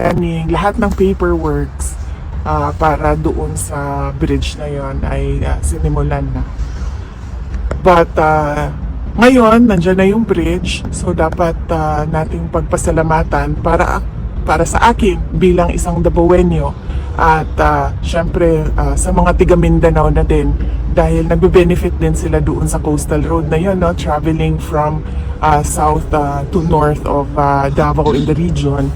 planning, lahat ng paperworks ah, para doon sa bridge na yon ay ah, sinimulan na. But ah, ngayon, nandyan na yung bridge, so dapat ah, nating pagpasalamatan para para sa akin bilang isang Dabawenyo at ah, syempre ah, sa mga tiga Mindanao na din dahil nagbe-benefit din sila doon sa coastal road na yun, no? traveling from ah, south ah, to north of ah, Davao in the region.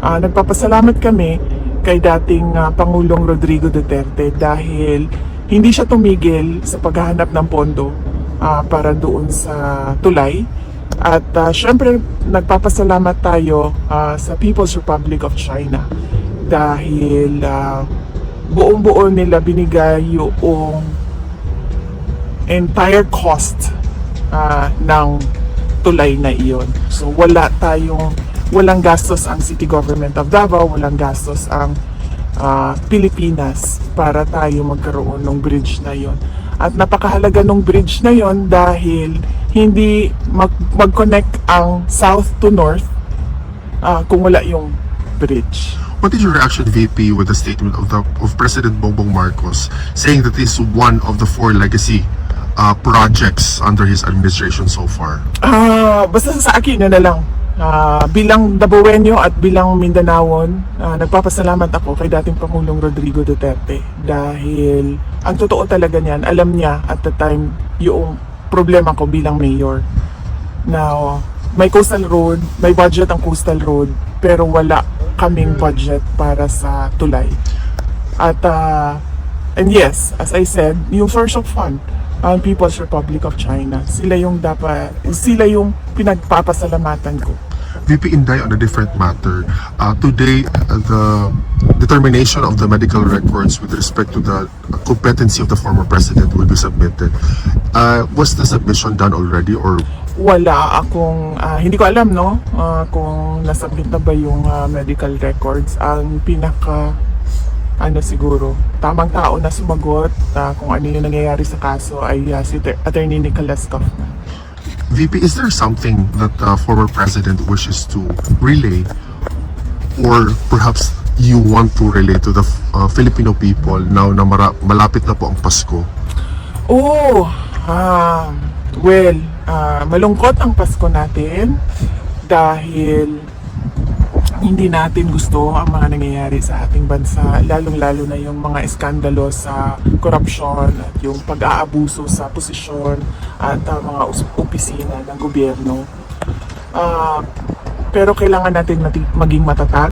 Ah, nagpapasalamat kami kay dating ah, Pangulong Rodrigo Duterte dahil hindi siya tumigil sa paghahanap ng pondo ah, para doon sa tulay. At ah, syempre, nagpapasalamat tayo ah, sa People's Republic of China dahil ah, buong-buo nila binigay yung entire cost ah, ng tulay na iyon. So wala tayong walang gastos ang City Government of Davao, walang gastos ang ah, Pilipinas para tayo magkaroon ng bridge na iyon. At napakahalaga ng bridge na iyon dahil hindi mag- mag-connect ang south to north ah, kung wala yung bridge. What is your reaction, VP, with the statement of the of President Bongbong Marcos saying that this is one of the four legacy uh, projects under his administration so far? Ah, basta sa akin na, na lang. Ah, bilang Dabawenyo at bilang Mindanaon, ah, nagpapasalamat ako kay dating Pangulong Rodrigo Duterte dahil ang totoo talaga niyan, alam niya at the time yung problema ko bilang mayor. Now, may coastal road, may budget ang coastal road, pero wala kaming budget para sa tulay. At ah, and yes, as I said, yung source of fund, ang People's Republic of China, sila yung dapat, sila yung pinagpapasalamatan ko. VP Inday, on a different matter, uh, today uh, the determination of the medical records with respect to the competency of the former president will be submitted. Uh, was the submission done already or Wala akong, ah, hindi ko alam no, ah, kung nasubmit na ba yung ah, medical records. Ang pinaka, ano siguro, tamang tao na sumagot ah, kung ano yung nangyayari sa kaso ay ah, si Ter- Attorney Nicholas Kaufman. VP, is there something that the former president wishes to relay or perhaps you want to relay to the uh, Filipino people now na mara- malapit na po ang Pasko? Oh, ah, well, ah, malungkot ang Pasko natin dahil hindi natin gusto ang mga nangyayari sa ating bansa, lalong-lalo na yung mga iskandalo sa korupsyon at yung pag-aabuso sa posisyon at ah, mga opisina ng gobyerno. Ah, pero kailangan natin nati- maging matatag